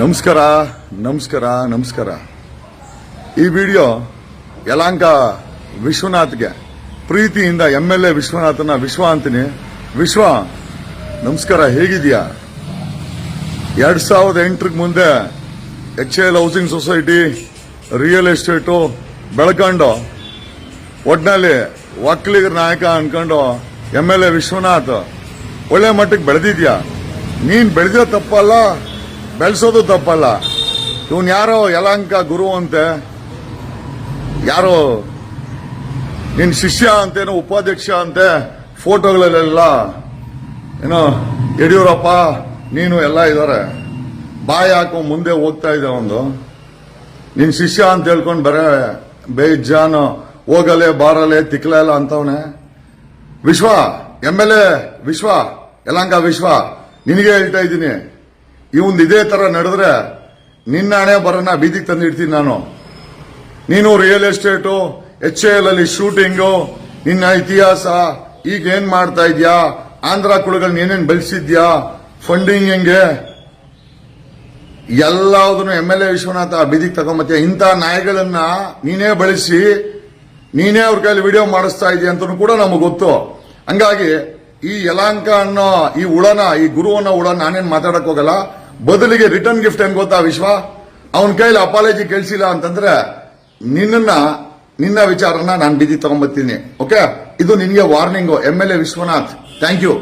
ನಮಸ್ಕಾರ ನಮಸ್ಕಾರ ನಮಸ್ಕಾರ. ಈ ವಿಡಿಯೋ ಯಲಾಂಕ ವಿಶ್ವನಾಥ್ಗೆ, ಪ್ರೀತಿಯಿಂದ ಎಂ ಎಲ್ ಎ ವಿಶ್ವನಾಥನ ವಿಶ್ವ ಅಂತೀನಿ. ವಿಶ್ವ, ನಮಸ್ಕಾರ ಹೇಗಿದೆಯಾ ಎರಡು ಸಾವಿರದ ಎಂಟರಿಗೆ ಮುಂದೆ H L housing society, real estate ಬೆಳ್ಕೊಂಡು, ಒಟ್ನಲ್ಲಿ ಒಕ್ಕಲಿಗರ ನಾಯಕ ಅನ್ಕೊಂಡು ಎಂ ಎಲ್ ಎ ವಿಶ್ವನಾಥ್, ಒಳ್ಳೆ ಮಟ್ಟಕ್ಕೆ ಬೆಳೆದಿದ್ಯಾ? ನೀನು ಬೆಳೆದ ತಪ್ಪಲ್ಲ. ಬೆಳೆಸೋದು ತಪ್ಪಲ್ಲ. ಇವನ್ ಯಾರೋ ಯಲಾಂಕ ಗುರು ಅಂತೆ, ಯಾರೋ ನಿನ್ ಶಿಷ್ಯ ಅಂತೇನೋ ಉಪಾಧ್ಯಕ್ಷ ಅಂತೆ, ಫೋಟೋಗಳಲ್ಲೆಲ್ಲ, ಏನೋ, ಯಡಿಯೂರಪ್ಪ, ನೀನು ಎಲ್ಲ ಇದಾರೆ. ಬಾಯಿ ಹಾಕೋ ಮುಂದೆ ಹೋಗ್ತಾ ಇದೆ ಒಂದು. ನಿನ್ ಶಿಷ್ಯ ಅಂತ ಹೇಳ್ಕೊಂಡು ಬರೇ, ಬೇಜಾನು, ಹೋಗಲೆ, ಬಾರಲೆ ತಿಕ್ಲಲ್ಲ ಅಂತವನೆ. ವಿಶ್ವ, ಎಂ ಎಲ್ ಎ ವಿಶ್ವ ಯಲಾಂಕ ವಿಶ್ವ, ನಿನಗೆ ಹೇಳ್ತಾ ಇದ್ದೀನಿ. ಇವಂದ್ ಇದೇ ತರ ನಡೆದ್ರೆ ನಿನ್ನ ಹಣೆ ಬರನ್ನ ಬೀದಿಗೆ ತಂದು ಇಡ್ತೀನಿ ನಾನು. ನೀನು ರಿಯಲ್ ಎಸ್ಟೇಟು ಎಚ್ ಎಲ್ ಅಲ್ಲಿ ಶೂಟಿಂಗು ನಿನ್ನ ಇತಿಹಾಸ, ಈಗ ಏನ್ ಮಾಡ್ತಾ ಇದ್ಯಾ? ಆಂಧ್ರ ಕುಳಗಳನ್ನ ಏನೇನ್ ಬೆಳೆಸಿದ್ಯಾ? ಫಂಡಿಂಗ್ ಹೆಂಗೆ? ಎಲ್ಲದನ್ನು ಎಂ ಎಲ್ ಎ ವಿಶ್ವನಾಥ ಬೀದಿಗೆ ತಗೊಂಬತ್ತೆ ಇಂಥ ನಾಯಿಗಳನ್ನ ನೀನೇ ಬಳಸಿ, ನೀನೇ ಅವ್ರ ಕೈಲಿ ವಿಡಿಯೋ ಮಾಡಿಸ್ತಾ ಇದೀಯ ಅಂತ ಕೂಡ ನಮಗೆ ಗೊತ್ತು. ಹಂಗಾಗಿ ಈ ಯಲಾಂಕ ಅನ್ನೋ ಈ ಉಳನ, ಈ ಗುರುವನ್ನ ಉಳ ನಾನೇನ್ ಮಾತಾಡಕ್ ಹೋಗಲ್ಲ. ಬದಲಿಗೆ ರಿಟರ್ನ್ ಗಿಫ್ಟ್ ಏನ್ ಗೊತ್ತಾ ವಿಶ್ವ? ಅವನ ಕೈಲಿ ಅಪಾಲಜಿ ಕೇಳಿಸಿಲ್ಲ ಅಂತಂದ್ರೆ ನಿನ್ನ ನಿನ್ನ ವಿಚಾರನ ನಾನು ಬಿದ್ದಿ ತಗೊಂಬತ್ತೀನಿ ಓಕೆ ಇದು ನಿನಗೆ warning M L A Vishwanath. Thank you